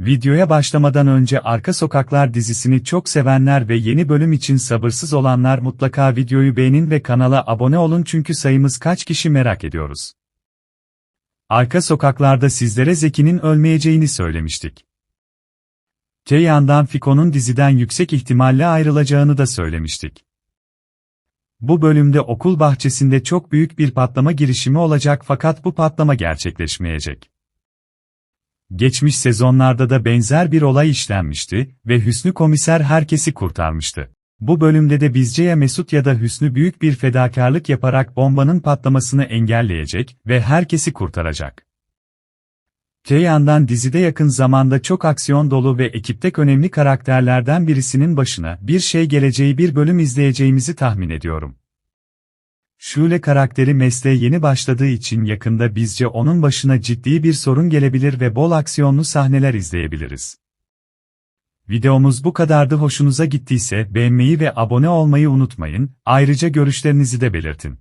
Videoya başlamadan önce Arka Sokaklar dizisini çok sevenler ve yeni bölüm için sabırsız olanlar mutlaka videoyu beğenin ve kanala abone olun çünkü sayımız kaç kişi merak ediyoruz. Arka Sokaklar'da sizlere Zeki'nin ölmeyeceğini söylemiştik. Te yandan Fiko'nun diziden yüksek ihtimalle ayrılacağını da söylemiştik. Bu bölümde okul bahçesinde çok büyük bir patlama girişimi olacak fakat bu patlama gerçekleşmeyecek. Geçmiş sezonlarda da benzer bir olay işlenmişti ve Hüsnü komiser herkesi kurtarmıştı. Bu bölümde de bizce ya Mesut ya da Hüsnü büyük bir fedakarlık yaparak bombanın patlamasını engelleyecek ve herkesi kurtaracak. Te yandan dizide yakın zamanda çok aksiyon dolu ve ekiptek önemli karakterlerden birisinin başına bir şey geleceği bir bölüm izleyeceğimizi tahmin ediyorum. Şule karakteri mesleğe yeni başladığı için yakında bizce onun başına ciddi bir sorun gelebilir ve bol aksiyonlu sahneler izleyebiliriz. Videomuz bu kadardı hoşunuza gittiyse beğenmeyi ve abone olmayı unutmayın, ayrıca görüşlerinizi de belirtin.